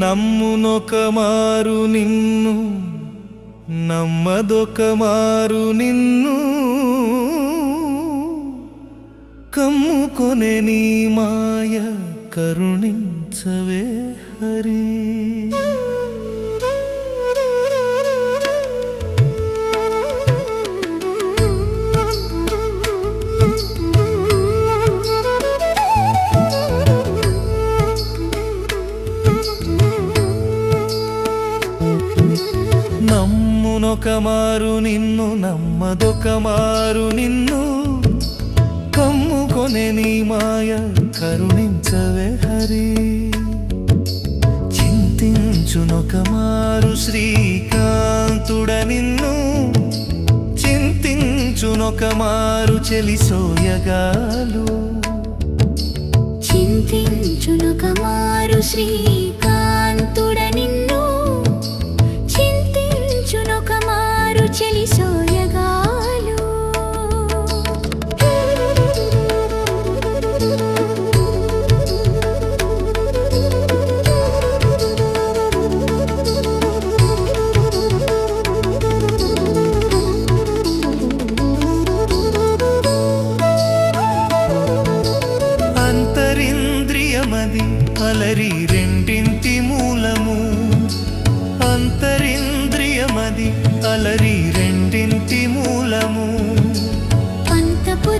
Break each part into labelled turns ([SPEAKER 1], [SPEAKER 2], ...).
[SPEAKER 1] నమ్మునొక మారు నిన్ను నమ్మదొక మారు నిన్ను. కమ్ముకొనే నీ మాయ కరుణించవే హరి. నమ్మునొకమారు నిన్ను నమ్మదొక మారు నిన్ను. కమ్ముకొనే నీ మాయ కరుణించవే హరి. చింతించునొకమారు శ్రీకాంతుడ నిన్ను. చింతించునొకమారు చెలిసోయగాలు
[SPEAKER 2] చింతించునొకమారు శ్రీకాంతుడ
[SPEAKER 1] రెండింటి మూలము అంతరింద్రియమది. అలరి రెండింటి మూలము
[SPEAKER 2] పంతపు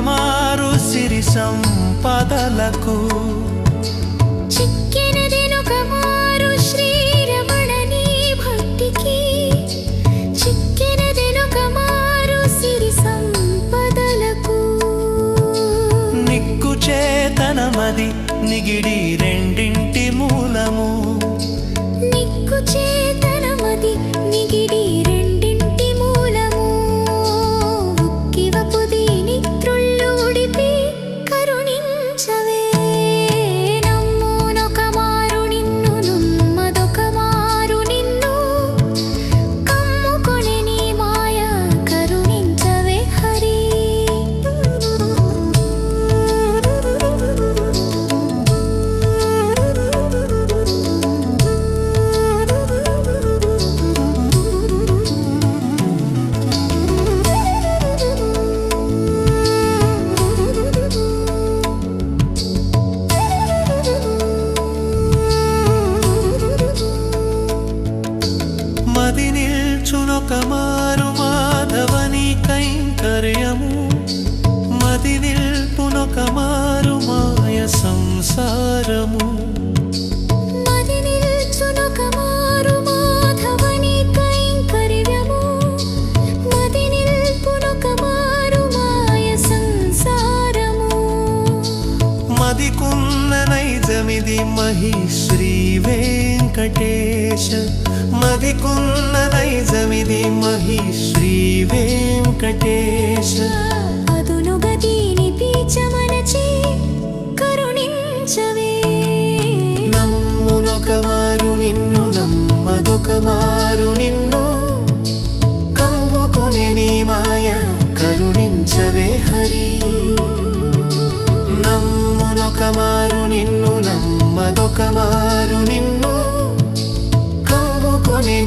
[SPEAKER 2] మారు
[SPEAKER 1] సిరి సంపదలకు.
[SPEAKER 2] చిక్కెనదెనొక మారు శ్రీరమణ నీ భక్తికి చిక్కెనదెనొక మారు సిరి సంపదలకు.
[SPEAKER 1] నిక్కు చేతనమది నిగిడి రెండింటి మూలము. నైజమిది మహి శ్రీ వెంకటేశ మదికున్న నైజమిది మహి శ్రీ వెంకటేశ.
[SPEAKER 2] అదును గతిని పీచమనచి కరుణించవే.
[SPEAKER 1] నమ్మునొక మారు నిన్ను నమ్మదొక మారు నిన్ను కమ్ముకునే నీ మాయ కరుణించవే హరి. నమ్మునొక మారు నిన్ను మదొక మారు నిన్ను కమ్ముకొని